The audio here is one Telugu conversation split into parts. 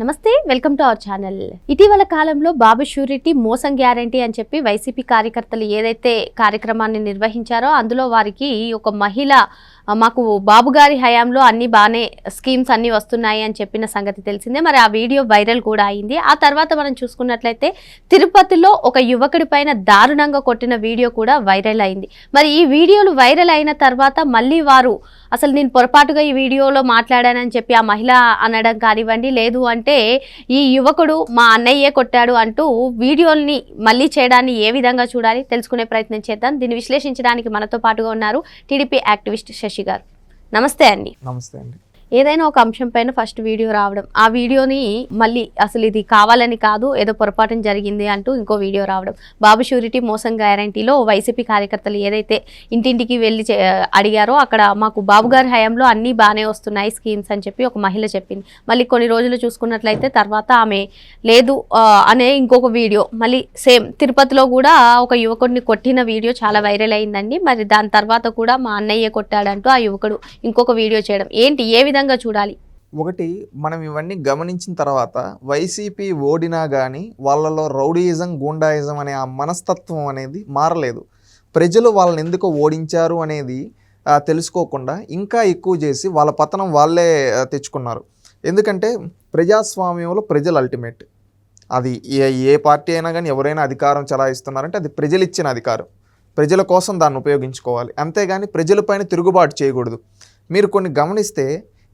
నమస్తే వెల్కమ్ టు అవర్ ఛానల్. ఇటీవల కాలంలో బాబు షూరిటీ మోసం గ్యారంటీ అని చెప్పి వైసీపీ కార్యకర్తలు ఏదైతే కార్యక్రమాన్ని నిర్వహించారో అందులో వారికి ఒక మహిళ మాకు బాబు గారి హయాంలో అన్ని బాగానే స్కీమ్స్ అన్ని వస్తున్నాయి అని చెప్పిన సంగతి తెలిసిందే. మరి ఆ వీడియో వైరల్ కూడా అయింది. ఆ తర్వాత మనం చూసుకున్నట్లయితే తిరుపతిలో ఒక యువకుడి పైన దారుణంగా కొట్టిన వీడియో కూడా వైరల్ అయింది. మరి ఈ వీడియోలు వైరల్ అయిన తర్వాత మళ్ళీ వారు అసలు నేను పొరపాటుగా ఈ వీడియోలో మాట్లాడానని చెప్పి ఆ మహిళ అనడం కానివ్వండి లేదు అంటే ఈ యువకుడు మా అన్నయ్యే కొట్టాడు అంటూ వీడియోల్ని మళ్ళీ చేయడాన్ని ఏ విధంగా చూడాలి తెలుసుకునే ప్రయత్నం చేద్దాం. దీన్ని విశ్లేషించడానికి మనతో పాటుగా ఉన్నారు టీడీపీ యాక్టివిస్ట్ శశి గారు. నమస్తే అండి. నమస్తే అండి. ఏదైనా ఒక అంశం పైన ఫస్ట్ వీడియో రావడం. ఆ వీడియోని మళ్ళీ అసలు ఇది కావాలని కాదు ఏదో పొరపాటు జరిగింది అంటూ ఇంకో వీడియో రావడం. బాబు షూరిటీ మోసం గ్యారంటీలో వైసీపీ కార్యకర్తలు ఏదైతే ఇంటింటికి వెళ్ళి చే- అడిగారో అక్కడ మాకు బాబు గారి హయాంలో అన్నీ బాగానే వస్తున్నాయి స్కీమ్స్ అని చెప్పి ఒక మహిళ చెప్పింది. మళ్ళీ కొన్ని రోజులు చూసుకున్నట్లయితే తర్వాత ఆమె లేదు అనే ఇంకొక వీడియో. మళ్ళీ సేమ్ తిరుపతిలో కూడా ఒక యువకుడిని కొట్టిన వీడియో చాలా వైరల్ అయిందండి. మరి దాని తర్వాత కూడా మా అన్నయ్య కొట్టాడంటూ ఆ యువకుడు ఇంకొక వీడియో చేయడం. ఏంటి? ఏ విధంగా చూడాలి. ఒకటి మనం ఇవన్నీ గమనించిన తర్వాత వైసీపీ ఓడినా కానీ వాళ్ళలో రౌడీయిజం గూండాయిజం అనే ఆ మనస్తత్వం అనేది మారలేదు. ప్రజలు వాళ్ళని ఎందుకు ఓడించారు అనేది తెలుసుకోకుండా ఇంకా ఎక్కువ చేసి వాళ్ళ పతనం వాళ్ళే తెచ్చుకున్నారు. ఎందుకంటే ప్రజాస్వామ్యంలో ప్రజలు అల్టిమేట్. అది ఏ ఏ పార్టీ అయినా కానీ ఎవరైనా అధికారం చలాయిస్తున్నారంటే అది ప్రజలు ఇచ్చిన అధికారం. ప్రజల కోసం దాన్ని ఉపయోగించుకోవాలి. అంతేగాని ప్రజలపైన తిరుగుబాటు చేయకూడదు. మీరు కొన్ని గమనిస్తే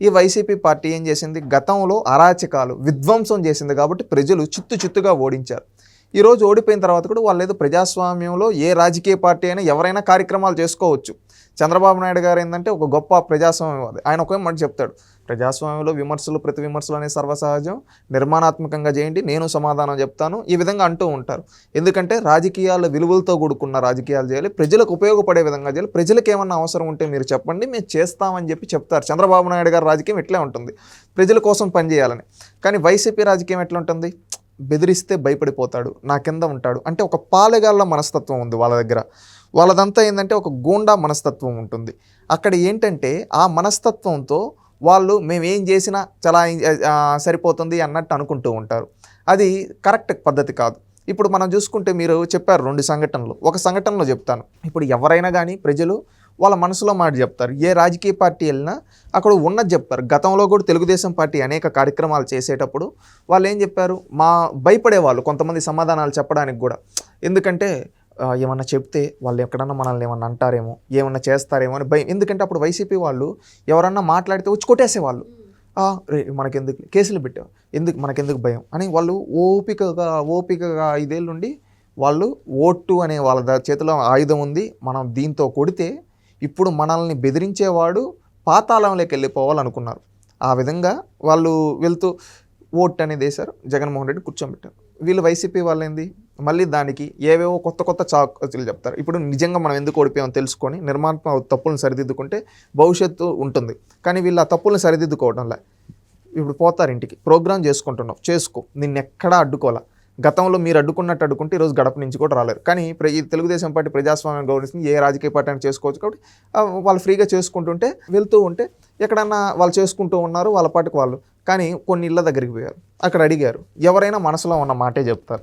ఈ వైసీపీ పార్టీ ఏం చేసింది? గతంలో అరాచకాలు విధ్వంసం చేసింది కాబట్టి ప్రజలు చిత్తు చిత్తుగా ఓడించారు. ఈరోజు ఓడిపోయిన తర్వాత కూడా వాళ్ళు ఏదో ప్రజాస్వామ్యంలో ఏ రాజకీయ పార్టీ అయినా ఎవరైనా కార్యక్రమాలు చేసుకోవచ్చు. చంద్రబాబు నాయుడు గారు ఏంటంటే ఒక గొప్ప ప్రజాస్వామ్యవాది. ఆయన ఒకే మాట చెప్తాడు. ప్రజాస్వామ్యంలో విమర్శలు ప్రతి విమర్శలు అనేది సర్వసహజం. నిర్మాణాత్మకంగా చేయండి నేను సమాధానం చెప్తాను ఈ విధంగా అంటూ ఉంటారు. ఎందుకంటే రాజకీయాల విలువలతో కూడుకున్న రాజకీయాలు చేయాలి ప్రజలకు ఉపయోగపడే విధంగా చేయాలి. ప్రజలకు ఏమన్నా అవసరం ఉంటే మీరు చెప్పండి మేము చేస్తామని చెప్పి చెప్తారు. చంద్రబాబు నాయుడు గారు రాజకీయం ఇట్లే ఉంటుంది? ప్రజల కోసం పనిచేయాలని కానీ వైసీపీ రాజకీయం ఎట్లా ఉంటుంది? బెదిరిస్తే భయపడిపోతాడు నా కింద ఉంటాడు అంటే ఒక పాలెగాళ్ళ మనస్తత్వం ఉంది వాళ్ళ దగ్గర. వాళ్ళదంతా ఏంటంటే ఒక గూండా మనస్తత్వం ఉంటుంది. అక్కడ ఏంటంటే ఆ మనస్తత్వంతో వాళ్ళు మేము ఏం చేసినా చాలా సరిపోతుంది అన్నట్టు అనుకుంటూ ఉంటారు. అది కరెక్ట్ పద్ధతి కాదు. ఇప్పుడు మనం చూసుకుంటే మీరు చెప్పారు రెండు సంఘటనలు. ఒక సంఘటనలో చెప్తాను. ఇప్పుడు ఎవరైనా కానీ ప్రజలు వాళ్ళ మనసులో మాట చెప్తారు. ఏ రాజకీయ పార్టీ వెళ్ళినా అక్కడ ఉన్నది చెప్తారు. గతంలో కూడా తెలుగుదేశం పార్టీ అనేక కార్యక్రమాలు చేసేటప్పుడు వాళ్ళు ఏం చెప్పారు? మా భయపడే వాళ్ళు కొంతమంది సమాధానాలు చెప్పడానికి కూడా. ఎందుకంటే ఏమన్నా చెప్తే వాళ్ళు ఎక్కడన్నా మనల్ని ఏమన్నా అంటారేమో ఏమన్నా చేస్తారేమో అని భయం. ఎందుకంటే అప్పుడు వైసీపీ వాళ్ళు ఎవరన్నా మాట్లాడితే వచ్చి కొట్టేసేవాళ్ళు. రే మనకెందుకు కేసులు పెట్టావు? ఎందుకు మనకెందుకు భయం? అని వాళ్ళు ఓపికగా ఓపికగా ఐదేళ్ళుండి వాళ్ళు ఓటు అనే వాళ్ళ చేతిలో ఆయుధం ఉంది. మనం దీంతో కొడితే ఇప్పుడు మనల్ని బెదిరించేవాడు పాతాళంలోకి వెళ్ళిపోవాలనుకున్నారు. ఆ విధంగా వాళ్ళు వెళ్తూ ఓట్ అనేది వేశారు. జగన్మోహన్ రెడ్డి కూర్చోబెట్టారు. వీళ్ళు వైసీపీ వాళ్ళు ఏంది మళ్ళీ దానికి ఏవేవో కొత్త కొత్త చాకులు చెప్తారు. ఇప్పుడు నిజంగా మనం ఎందుకు ఓడిపోయామో తెలుసుకొని నిర్మాణాత్మక తప్పులను సరిదిద్దుకుంటే భవిష్యత్తు ఉంటుంది. కానీ వీళ్ళు ఆ తప్పులను సరిదిద్దుకోవడంలే. ఇప్పుడు పోతారు ఇంటికి. ప్రోగ్రామ్ చేసుకుంటున్నావు చేసుకో. నిన్ను ఎక్కడా అడ్డుకోవాలా? గతంలో మీరు అడ్డుకున్నట్టు అడ్డుకుంటే ఈరోజు గడప నుంచి కూడా రాలేరు. కానీ ప్ర- తెలుగుదేశం పార్టీ ప్రజాస్వామ్యం గౌరవిస్తుంది. ఏ రాజకీయ పార్టీ అయినా చేసుకోవచ్చు కాబట్టి వాళ్ళు ఫ్రీగా చేసుకుంటుంటే వెళ్తూ ఉంటే ఎక్కడన్నా వాళ్ళు చేసుకుంటూ ఉన్నారు వాళ్ళ పాటికి వాళ్ళు. కానీ కొన్ని ఇళ్ళ దగ్గరికి పోయారు. అక్కడ అడిగారు ఎవరైనా మనసులో ఉన్న మాటే చెప్తారు.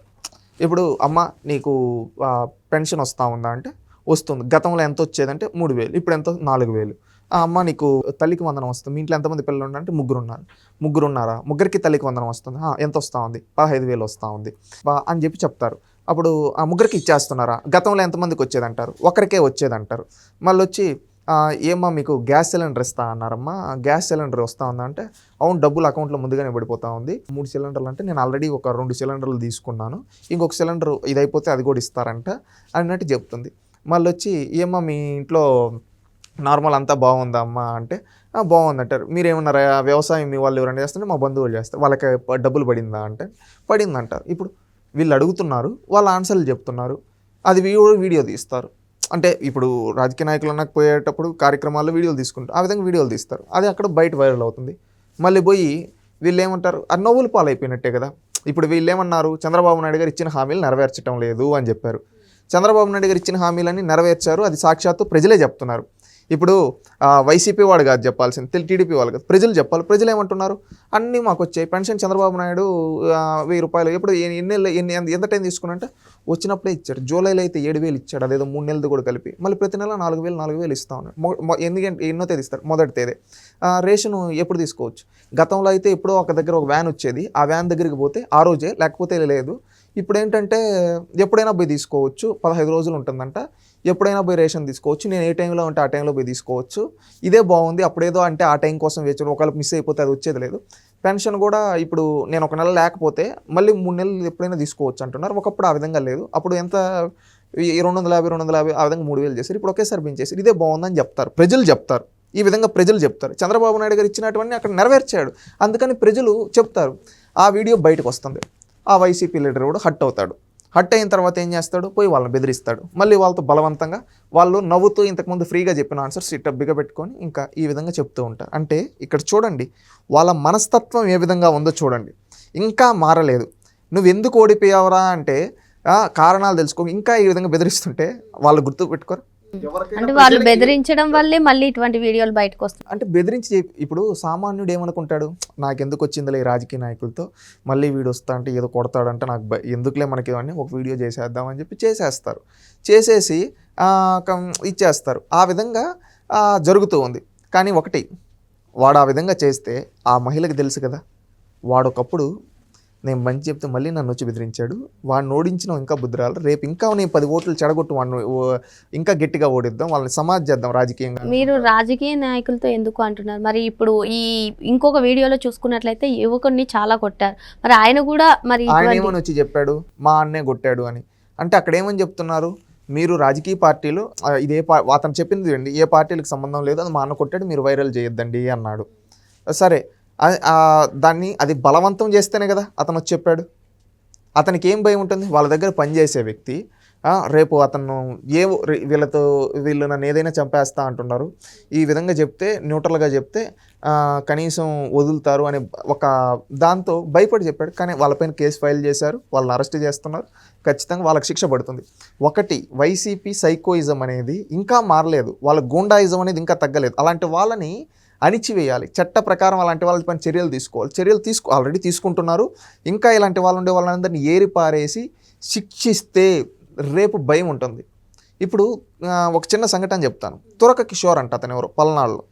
ఇప్పుడు అమ్మ నీకు పెన్షన్ వస్తూ ఉందా అంటే వస్తుంది. గతంలో ఎంత వచ్చేదంటే మూడు వేలు ఇప్పుడు ఎంత? నాలుగు వేలు. అమ్మ నీకు తల్లికి వందనం వస్తుంది. మీ ఇంట్లో ఎంతమంది పిల్లలు ఉన్నారంటే ముగ్గురు ఉన్నారు ముగ్గురు ఉన్నారా ముగ్గురికి తల్లికి వందనం వస్తుంది. ఎంత వస్తూ ఉంది? పదహైదు వేలు వస్తూ ఉంది. బా అని చెప్పి చెప్తారు. అప్పుడు ఆ ముగ్గురికి ఇచ్చేస్తున్నారా? గతంలో ఎంతమందికి వచ్చేదంటారు? ఒకరికే వచ్చేదంటారు. మళ్ళీ వచ్చి ఏమ్మా మీకు గ్యాస్ సిలిండర్ ఇస్తా అన్నారమ్మా. గ్యాస్ సిలిండర్ వస్తా ఉందంటే అవును డబ్బులు అకౌంట్లో ముందుగానే పడిపోతా ఉంది. మూడు సిలిండర్లు అంటే నేను ఆల్రెడీ ఒక రెండు సిలిండర్లు తీసుకున్నాను. ఇంకొక సిలిండర్ ఇది అయిపోతే అది కూడా ఇస్తారంట అన్నట్టు చెప్తుంది. మళ్ళీ వచ్చి ఏమ్మా మీ ఇంట్లో నార్మల్ అంతా బాగుందా అమ్మా అంటే బాగుంది అంటారు. మీరేమన్నారు వ్యవసాయం మీ వాళ్ళు ఎవరైనా చేస్తుంటే మా బంధువులు చేస్తారు వాళ్ళకి డబ్బులు పడిందా అంటే పడింది అంటారు ఇప్పుడు వీళ్ళు అడుగుతున్నారు వాళ్ళ ఆన్సర్లు చెప్తున్నారు అది వీడియో వీడియో తీస్తారు. అంటే ఇప్పుడు రాజకీయ నాయకులు అన్నకు పోయేటప్పుడు కార్యక్రమాల్లో వీడియోలు తీసుకుంటారు ఆ విధంగా వీడియోలు తీస్తారు. అది అక్కడ బయట వైరల్ అవుతుంది. మళ్ళీ పోయి వీళ్ళు ఏమంటారు అది నవ్వులు పాలైపోయినట్టే కదా ఇప్పుడు వీళ్ళు ఏమన్నారు చంద్రబాబు నాయుడు గారు ఇచ్చిన హామీలు నెరవేర్చడం లేదు అని చెప్పారు. చంద్రబాబు నాయుడు గారు ఇచ్చిన హామీలన్నీ నెరవేర్చారు అది సాక్షాత్తు ప్రజలే చెప్తున్నారు. ఇప్పుడు వైసీపీ వాడు కాదు చెప్పాల్సింది. తెలు- టీడీపీ వాళ్ళు కాదు. ప్రజలు చెప్పాలి. ప్రజలు ఏమంటున్నారు? అన్నీ మాకు వచ్చాయి. పెన్షన్ చంద్రబాబు నాయుడు వెయ్యి రూపాయలు. ఎప్పుడు ఎన్ని ఎన్ని నెలలు- ఎన్ని ఎంత- టైం తీసుకున్నంటే వచ్చినప్పుడే ఇచ్చాడు. జూలైలో అయితే ఏడు వేలు ఇచ్చాడు. అదేదో మూడు నెలలు కూడా కలిపి. మళ్ళీ ప్రతి నెల నాలుగు వేలు నాలుగు వేలు ఇస్తా ఉన్నాడు. మొ- ఎందుకంటే ఎన్నో తేదీ ఇస్తారు. మొదటి తేదీ. రేషన్ ఎప్పుడు తీసుకోవచ్చు? గతంలో అయితే ఎప్పుడో ఒక దగ్గర ఒక వ్యాన్ వచ్చేది. ఆ వ్యాన్ దగ్గరికి పోతే ఆ రోజే లేకపోతే లేదు. ఇప్పుడు ఏంటంటే ఎప్పుడైనా పోయి తీసుకోవచ్చు. పదహైదు రోజులు ఉంటుందంట. ఎప్పుడైనా పోయి రేషన్ తీసుకోవచ్చు. నేను ఏ టైంలో ఉంటే ఆ టైంలో పోయి తీసుకోవచ్చు. ఇదే బాగుంది. అప్పుడేదో అంటే ఆ టైం కోసం వేచి ఒకవేళ మిస్ అయిపోతే అది వచ్చేది లేదు. పెన్షన్ కూడా ఇప్పుడు నేను ఒక నెల లేకపోతే మళ్ళీ మూడు నెలలు ఎప్పుడైనా తీసుకోవచ్చు అంటున్నారు. ఒకప్పుడు ఆ విధంగా లేదు. అప్పుడు ఎంత? ఈ రెండు వందల యాభై రెండు వందల యాభై ఆ విధంగా మూడు వేలు చేశారు. ఇప్పుడు ఒకేసారి పెంచేసారు ఇదే బాగుందని చెప్తారు. ప్రజలు చెప్తారు. ఈ విధంగా ప్రజలు చెప్తారు. చంద్రబాబు నాయుడు గారు ఇచ్చినటువంటి అక్కడ నెరవేర్చాడు. అందుకని ప్రజలు చెప్తారు. ఆ వీడియో బయటకు వస్తుంది. ఆ వైసీపీ లీడర్ కూడా హట్ అవుతాడు. హట్ అయిన తర్వాత ఏం చేస్తాడు? పోయి వాళ్ళని బెదిరిస్తాడు. మళ్ళీ వాళ్ళతో బలవంతంగా వాళ్ళు నవ్వుతూ ఇంతకుముందు ఫ్రీగా చెప్పిన ఆన్సర్స్ ఇట్ట బిగబెట్టుకొని ఇంకా ఈ విధంగా చెప్తూ ఉంటారు. అంటే ఇక్కడ చూడండి వాళ్ళ మనస్తత్వం ఏ విధంగా ఉందో చూడండి. ఇంకా మారలేదు. నువ్వు ఎందుకు ఓడిపోయావురా అంటే కారణాలు తెలుసుకో. ఇంకా ఈ విధంగా బెదిరిస్తుంటే వాళ్ళు గుర్తు పెట్టుకోరు. అంటే వాళ్ళు బెదిరించడం వల్లే మళ్ళీ ఇటువంటి వీడియోలు బయటకు వస్తాయి అంటే బెదిరించి ఇప్పుడు సామాన్యుడు ఏమనుకుంటాడు? నాకెందుకు వచ్చిందిలే ఈ రాజకీయ నాయకులతో? మళ్ళీ వీడు వస్తా అంటే ఏదో కొడతాడంటే నాకు ఎందుకులే మనకి ఇవన్నీ ఒక వీడియో చేసేద్దామని చెప్పి చేసేస్తారు. చేసేసి ఇచ్చేస్తారు. ఆ విధంగా జరుగుతూ ఉంది. కానీ ఒకటి వాడు ఆ విధంగా చేస్తే ఆ మహిళకి తెలుసు కదా? వాడు ఒకప్పుడు నేను మంచి చెప్తే మళ్ళీ నన్ను వచ్చి బెదిరించాడు. వాడిని ఓడించిన ఇంకా బుద్ధిరాలు. రేపు ఇంకా నేను పది ఓట్లు చెడగొట్టు వాడిని ఇంకా గట్టిగా ఓడిద్దాం. వాళ్ళని సమాజ్ చేద్దాం రాజకీయంగా. మీరు రాజకీయ నాయకులతో ఎందుకు అంటున్నారు? మరి ఇప్పుడు ఈ ఇంకొక వీడియోలో చూసుకున్నట్లయితే యువకుడిని చాలా కొట్టారు. మరి ఆయన కూడా మరి ఆయన ఏమని వచ్చి చెప్పాడు? మా అన్నే కొట్టాడు అని. అంటే అక్కడ ఏమని చెప్తున్నారు? మీరు రాజకీయ పార్టీలు ఇదే పా అతను చెప్పింది ఏ పార్టీలకు సంబంధం లేదు. అది మా అన్న కొట్టాడు. మీరు వైరల్ చేయొద్దండి అన్నాడు. సరే. దాన్ని అది బలవంతం చేస్తేనే కదా అతను వచ్చి చెప్పాడు. అతనికి ఏం భయం ఉంటుంది? వాళ్ళ దగ్గర పనిచేసే వ్యక్తి రేపు అతను ఏ వీళ్ళతో వీళ్ళు నన్ను ఏదైనా చంపేస్తా అంటున్నారు. ఈ విధంగా చెప్తే న్యూట్రల్గా చెప్తే కనీసం వదులుతారు అనే ఒక దాంతో భయపడి చెప్పాడు. కానీ వాళ్ళపైన కేసు ఫైల్ చేశారు. వాళ్ళని అరెస్ట్ చేస్తున్నారు. ఖచ్చితంగా వాళ్ళకి శిక్ష పడుతుంది. ఒకటి వైసీపీ సైకోయిజం అనేది ఇంకా మారలేదు. వాళ్ళ గూండాయిజం అనేది ఇంకా తగ్గలేదు. అలాంటి వాళ్ళని అణిచివేయాలి. చట్ట ప్రకారం అలాంటి వాళ్ళపైన చర్యలు తీసుకోవాలి. చర్యలు తీసుకో ఆల్రెడీ తీసుకుంటున్నారు. ఇంకా ఇలాంటి వాళ్ళు ఉండే వాళ్ళందరినీ ఏరి పారేసి శిక్షిస్తే రేపు భయం ఉంటుంది. ఇప్పుడు ఒక చిన్న సంఘటన చెప్తాను. తురక కిషోర్ అంట అతను ఎవరు పల్నాడులో.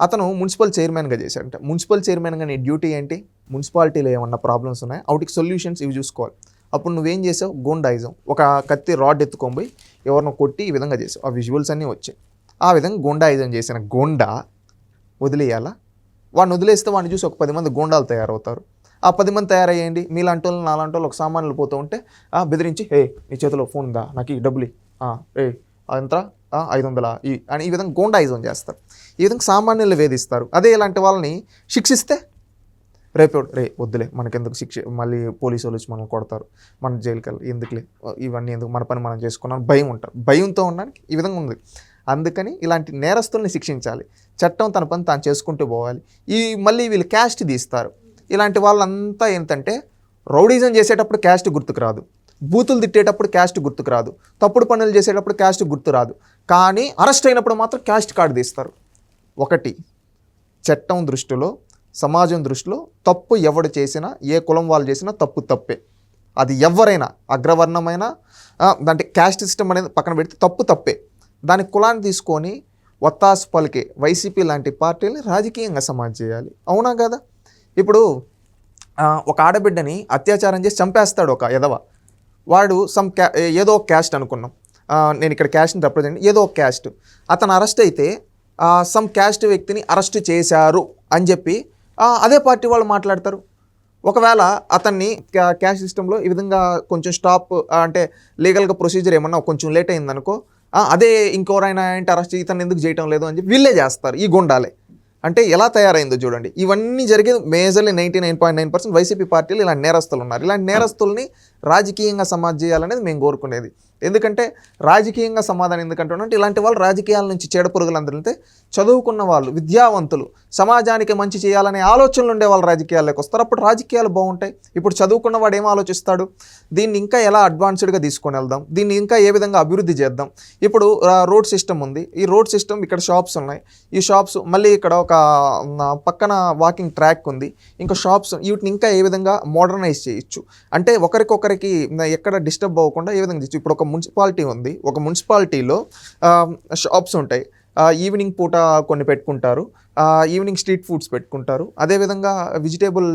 అతను మున్సిపల్ చైర్మన్గా చేశాడంట. మున్సిపల్ చైర్మన్గా నీ డ్యూటీ ఏంటి? మున్సిపాలిటీలో ఏమన్నా ప్రాబ్లమ్స్ ఉన్నాయి? వాటికి సొల్యూషన్స్ ఇవి చూసుకోవాలి. అప్పుడు నువ్వేం చేసావు? గోండాయిజం. ఒక కత్తి రాడ్ ఎత్తుకొని పోయి ఎవరినో కొట్టి ఈ విధంగా చేసావు. ఆ విజువల్స్ అన్నీ వచ్చాయి. ఆ విధంగా గోండాయిజం చేసిన గోండా వదిలేయాలా? వాడిని వదిలేస్తే వాడిని చూసి ఒక పది మంది గోండాలు తయారవుతారు. ఆ పది మంది తయారయ్యండి మీలాంటి వాళ్ళు నాలాంటి వాళ్ళు ఒక సామాన్లు పోతూ ఉంటే బెదిరించి ఏ నీ చేతిలో ఫోన్ ఉందా? నాకు ఈ డబ్బులు ఏ ఎంత ఐదు వందల ఈ అని ఈ విధంగా గోండాయిజం చేస్తారు. ఈ విధంగా సామాన్యులు వేధిస్తారు. అదే ఇలాంటి వాళ్ళని శిక్షిస్తే రేపు రే వద్దులే మనకెందుకు శిక్ష మళ్ళీ పోలీసు వాళ్ళు వచ్చి మనల్ని కొడతారు. మన జైలుకి వెళ్ళి ఎందుకులే? ఇవన్నీ ఎందుకు? మన పని మనం చేసుకున్నాం భయం ఉంటారు. భయంతో ఉండడానికి ఈ విధంగా ఉంది. అందుకని ఇలాంటి నేరస్తుల్ని శిక్షించాలి. చట్టం తన పని తాను చేసుకుంటూ పోవాలి. ఈ మళ్ళీ వీళ్ళు క్యాస్ట్ తీస్తారు. ఇలాంటి వాళ్ళంతా ఏంటంటే రౌడీజం చేసేటప్పుడు క్యాస్ట్ గుర్తుకు రాదు. బూతులు తిట్టేటప్పుడు క్యాస్ట్ గుర్తుకు రాదు. తప్పుడు పనులు చేసేటప్పుడు క్యాస్ట్ గుర్తు రాదు. కానీ అరెస్ట్ అయినప్పుడు మాత్రం క్యాస్ట్ కార్డు తీస్తారు. ఒకటి చట్టం దృష్టిలో సమాజం దృష్టిలో తప్పు ఎవడు చేసినా ఏ కులం వాళ్ళు చేసినా తప్పు తప్పే. అది ఎవరైనా అగ్రవర్ణమైనా అంటే దాంట్లో క్యాస్ట్ సిస్టమ్ అనేది పక్కన పెడితే తప్పు తప్పే. దాని కులాన్ని తీసుకొని ఒత్తాసు పలికే వైసీపీ లాంటి పార్టీలని రాజకీయంగా సమాజ్ చేయాలి. అవునా కదా? ఇప్పుడు ఒక ఆడబిడ్డని అత్యాచారం చేసి చంపేస్తాడు ఒక ఎదవ వాడు సమ్ క్యా ఏదో ఒక క్యాస్ట్ అనుకున్నాం. నేను ఇక్కడ క్యాస్ట్ని రిప్రజెంట్ ఏదో ఒక క్యాస్ట్. అతను అరెస్ట్ అయితే సమ్ క్యాస్ట్ వ్యక్తిని అరెస్ట్ చేశారు అని చెప్పి అదే పార్టీ వాళ్ళు మాట్లాడతారు. ఒకవేళ అతన్ని క్యాష్ సిస్టంలో ఈ విధంగా కొంచెం స్టాప్ అంటే లీగల్గా ప్రొసీజర్ ఏమన్నా కొంచెం లేట్ అయిందనుకో అదే ఇంకోరైనా ఏంటి అరెస్ట్ ఇతను ఎందుకు చేయటం లేదు అని చెప్పి వీళ్ళే చేస్తారు ఈ గుండాలే. అంటే ఎలా తయారైందో చూడండి. ఇవన్నీ జరిగేది majorly ninety nine point nine percent YCP పార్టీలు ఇలాంటి నేరస్తులు ఉన్నారు. ఇలాంటి నేరస్తుల్ని రాజకీయంగా సమాజ్ చేయాలనేది మేము కోరుకునేది. ఎందుకంటే రాజకీయంగా సమాధానం ఎందుకంటున్నా అంటే ఇలాంటి వాళ్ళు రాజకీయాల నుంచి చీడ పురుగులందరితే చదువుకున్న వాళ్ళు విద్యావంతులు సమాజానికి మంచి చేయాలనే ఆలోచనలు ఉండే వాళ్ళు రాజకీయాల్లోకి వస్తారు. అప్పుడు రాజకీయాలు బాగుంటాయి. ఇప్పుడు చదువుకున్న వాడు ఏం ఆలోచిస్తాడు? దీన్ని ఇంకా ఎలా అడ్వాన్స్డ్గా తీసుకొని వెళ్దాం? దీన్ని ఇంకా ఏ విధంగా అభివృద్ధి చేద్దాం? ఇప్పుడు రోడ్ సిస్టమ్ ఉంది. ఈ రోడ్ సిస్టమ్ ఇక్కడ షాప్స్ ఉన్నాయి. ఈ షాప్స్ మళ్ళీ ఇక్కడ ఒక పక్కన వాకింగ్ ట్రాక్ ఉంది. ఇంకా షాప్స్ వీటిని ఇంకా ఏ విధంగా మోడర్నైజ్ చేయొచ్చు? అంటే ఒకరికొకరికి ఎక్కడ డిస్టర్బ్ అవ్వకుండా ఏ విధంగా చేయొచ్చు? ఇప్పుడు ఒక మున్సిపాలిటీ ఉంది. ఒక మున్సిపాలిటీలో షాప్స్ ఉంటాయి. ఈవినింగ్ పూట కొన్ని పెట్టుకుంటారు. ఈవినింగ్ స్ట్రీట్ ఫుడ్స్ పెట్టుకుంటారు. అదేవిధంగా వెజిటేబుల్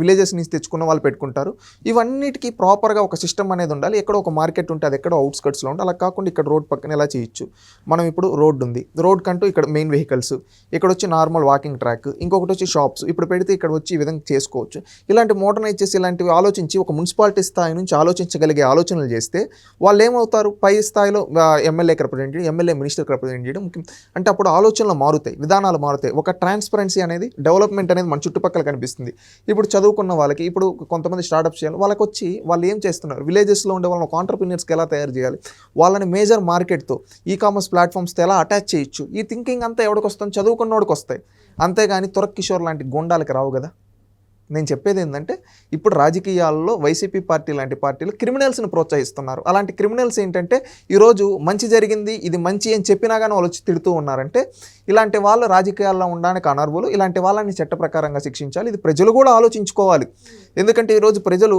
విలేజెస్ నుంచి తెచ్చుకున్న వాళ్ళు పెట్టుకుంటారు. ఇవన్నిటికీ ప్రాపర్గా ఒక సిస్టమ్ అనేది ఉండాలి. ఎక్కడో ఒక మార్కెట్ ఉంటే అది ఎక్కడో అవుట్స్కట్స్లో ఉంటే అలా కాకుండా ఇక్కడ రోడ్ పక్కన ఎలా చేయొచ్చు. మనం ఇప్పుడు రోడ్ ఉంది. రోడ్ కంటూ ఇక్కడ మెయిన్ వెహికల్స్ ఇక్కడ వచ్చి నార్మల్ వాకింగ్ ట్రాక్ ఇంకొకటి వచ్చి షాప్స్ ఇప్పుడు పెడితే ఇక్కడ వచ్చి ఈ విధంగా చేసుకోవచ్చు. ఇలాంటి మోడర్నైజ్ చేసి ఇలాంటివి ఆలోచించి ఒక మున్సిపాలిటీ స్థాయి నుంచి ఆలోచించగలిగే ఆలోచనలు చేస్తే వాళ్ళు ఏమవుతారు? పై స్థాయిలో ఎమ్మెల్యేకి రిప్రజెంట్ చేయడం ఎమ్మెల్యే మినిస్టర్కి రిప్రజెంట్ చేయడం ముఖ్యం. అంటే అప్పుడు ఆలోచనలు మారుతాయి. విధానాలు మారుతాయి. ఒక ట్రాన్స్పరెన్సీ అనేది డెవలప్మెంట్ అనేది మన చుట్టుపక్కల కనిపిస్తుంది. ఇప్పుడు చదువుకున్న వాళ్ళకి ఇప్పుడు కొంతమంది స్టార్టప్ చేయాలి వాళ్ళకి వచ్చి వాళ్ళు ఏం చేస్తున్నారు? విలేజెస్లో ఉండే వాళ్ళని ఒక ఆంటర్ప్రీనియర్స్కి ఎలా తయారు చేయాలి? వాళ్ళని మేజర్ మార్కెట్తో ఈ కామర్స్ ప్లాట్ఫామ్స్తో ఎలా అటాచ్ చేయొచ్చు? ఈ థింకింగ్ అంతా ఎవడికి వస్తుంది? చదువుకున్నోడికి వస్తాయి. అంతేగాని తురక్ కిషోర్ లాంటి గుండాలకి రావు కదా? నేను చెప్పేది ఏంటంటే ఇప్పుడు రాజకీయాల్లో వైసీపీ పార్టీ లాంటి పార్టీలు క్రిమినల్స్ని ప్రోత్సహిస్తున్నారు. అలాంటి క్రిమినల్స్ ఏంటంటే ఈరోజు మంచి జరిగింది ఇది మంచి అని చెప్పినా కానీ వాళ్ళు వచ్చి తిడుతూ ఉన్నారంటే ఇలాంటి వాళ్ళు రాజకీయాల్లో ఉండడానికి అనర్హులు ఇలాంటి వాళ్ళని చట్ట ప్రకారంగా శిక్షించాలి. ఇది ప్రజలు కూడా ఆలోచించుకోవాలి. ఎందుకంటే ఈరోజు ప్రజలు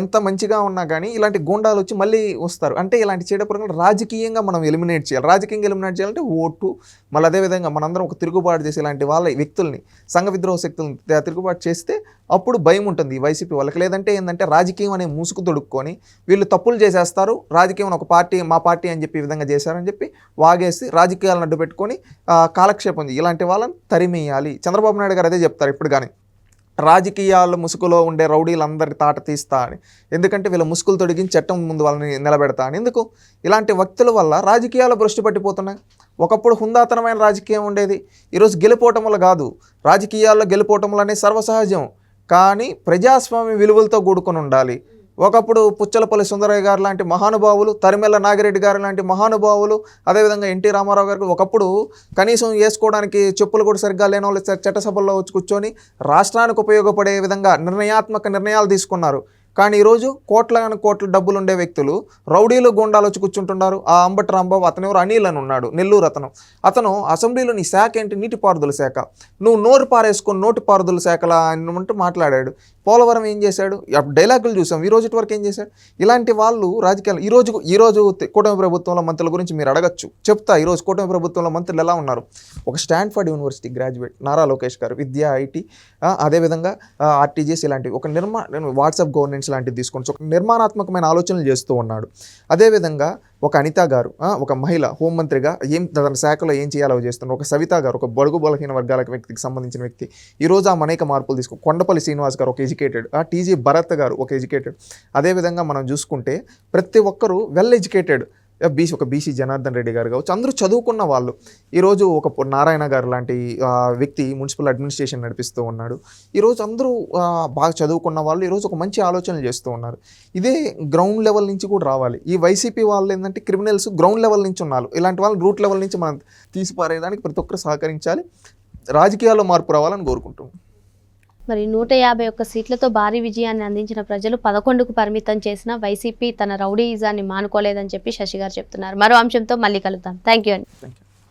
ఎంత మంచిగా ఉన్నా కానీ ఇలాంటి గూండాలు వచ్చి మళ్ళీ వస్తారు. అంటే ఇలాంటి చీడపురుగులు రాజకీయంగా మనం ఎలిమినేట్ చేయాలి. రాజకీయంగా ఎలిమినేట్ చేయాలంటే ఓటు మళ్ళీ అదేవిధంగా మనందరం ఒక తిరుగుబాటు చేసి ఇలాంటి వాళ్ళ వ్యక్తుల్ని సంఘ విద్రోహ శక్తులను తిరుగుబాటు చేస్తే అప్పుడు భయం ఉంటుంది వైసీపీ వాళ్ళకి. లేదంటే ఏంటంటే రాజకీయం అనే ముసుగు తొడుక్కొని వీళ్ళు తప్పులు చేసేస్తారు రాజకీయం ఒక పార్టీ మా పార్టీ అని చెప్పి ఈ విధంగా చేశారని చెప్పి వాగేసి రాజకీయాలను అడ్డు పెట్టుకొని కాలక్షేపం చేయాలి. ఇలాంటి వాళ్ళని తరిమేయాలి. చంద్రబాబు నాయుడు గారు అదే చెప్తారు ఇప్పుడు కానీ. రాజకీయాల ముసుగులో ఉండే రౌడీలందరి తాట తీస్తా అని. ఎందుకంటే వీళ్ళ ముసుగులు తొడిగించి చట్టం ముందు వాళ్ళని నిలబెడతా అని. ఎందుకు? ఇలాంటి వ్యక్తుల వల్ల రాజకీయాలు భ్రష్టు పట్టిపోతున్నాయి. ఒకప్పుడు హుందాతనమైన రాజకీయం ఉండేది. ఈరోజు గెలుపోటములు కాదు. రాజకీయాల్లో గెలుపోటములు అనేది సర్వసహజం. కానీ ప్రజాస్వామ్య విలువలతో కూడుకొని ఉండాలి. ఒకప్పుడు పుచ్చలపల్లి సుందరయ్య గారు లాంటి మహానుభావులు తరిమెల్ల నాగిరెడ్డి గారు లాంటి మహానుభావులు అదేవిధంగా ఎన్టీ రామారావు గారు ఒకప్పుడు కనీసం వేసుకోవడానికి చెప్పులు కూడా సరిగ్గా లేని వాళ్ళు చట్టసభల్లో వచ్చి కూర్చొని రాష్ట్రానికి ఉపయోగపడే విధంగా నిర్ణయాత్మక నిర్ణయాలు తీసుకున్నారు. కానీ ఈరోజు కోట్ల కోట్ల డబ్బులు ఉండే వ్యక్తులు రౌడీలు గుండాలు వచ్చి కూర్చుంటున్నారు. ఆ అంబటి రాంబాబు అతను ఎవరు? అనిల్ అని ఉన్నాడు. నెల్లూరు అతను. అతను అసెంబ్లీలోని శాఖ ఏంటి? నీటిపారుదల శాఖ. నువ్వు నోరు పారేసుకొని నోటి పారుదల శాఖలా అంటూ మాట్లాడాడు. పోలవరం ఏం చేశాడు? డైలాగులు చూసాం. ఈ రోజు వరకు ఏం చేశాడు? ఇలాంటి వాళ్ళు రాజకీయాలు ఈరోజు ఈరోజు ఈ రోజు కూటమి ప్రభుత్వంలో మంత్రుల గురించి మీరు అడగచ్చు. చెప్తా ఈరోజు కూటమి ప్రభుత్వంలో మంత్రులు ఎలా ఉన్నారు? ఒక Stanford university graduate Nara Lokesh garu విద్యా ఐటీ అదేవిధంగా ఆర్టీజీఎస్ ఇలాంటివి. ఒక నిర్మా వాట్సాప్ గవర్నెన్స్ లాంటివి తీసుకొని ఒక నిర్మాణాత్మకమైన ఆలోచనలు చేస్తూ ఉన్నాడు. అదేవిధంగా ఒక అనిత గారు ఒక మహిళ హోంమంత్రిగా ఏం తన శాఖలో ఏం చేయాలో చేస్తున్నారు ఒక సవిత గారు ఒక బడుగు బలహీన వర్గాల వ్యక్తికి సంబంధించిన వ్యక్తి. ఈ రోజు ఆమె అనేక మార్పులు తీసుకో కొండపల్లి శ్రీనివాస్ గారు ఒక ఎడ్యుకేటెడ్ ఆ టీజీ భరత్ గారు ఒక ఎడ్యుకేటెడ్. అదేవిధంగా మనం చూసుకుంటే ప్రతి ఒక్కరూ వెల్ ఎడ్యుకేటెడ్. బీసీ ఒక బీసీ జనార్దన్ రెడ్డి గారు కావచ్చు అందరూ చదువుకున్న వాళ్ళు. ఈరోజు ఒక నారాయణ గారు లాంటి వ్యక్తి మున్సిపల్ అడ్మినిస్ట్రేషన్ నడిపిస్తూ ఉన్నాడు. ఈరోజు అందరూ బాగా చదువుకున్న వాళ్ళు ఈరోజు ఒక మంచి ఆలోచనలు చేస్తూ ఉన్నారు. ఇదే గ్రౌండ్ లెవెల్ నుంచి కూడా రావాలి. ఈ వైసీపీ వాళ్ళు ఏంటంటే క్రిమినల్స్ గ్రౌండ్ లెవెల్ నుంచి ఉన్నారు. ఇలాంటి వాళ్ళు రూట్ లెవెల్ నుంచి మనం తీసిపారేదానికి ప్రతి ఒక్కరు సహకరించాలి. రాజకీయాల్లో మార్పు రావాలని కోరుకుంటున్నాం. మరి నూట యాభై ఒక్క సీట్లతో భారీ విజయాన్ని అందించిన ప్రజలు పదకొండుకు పరిమితం చేసిన వైసీపీ తన రౌడీయిజాన్ని మానుకోలేదని చెప్పి శశి గారు చెప్తున్నారు. మరో అంశంతో మళ్ళీ కలుద్దాం. థ్యాంక్ యూ అండి. Thank you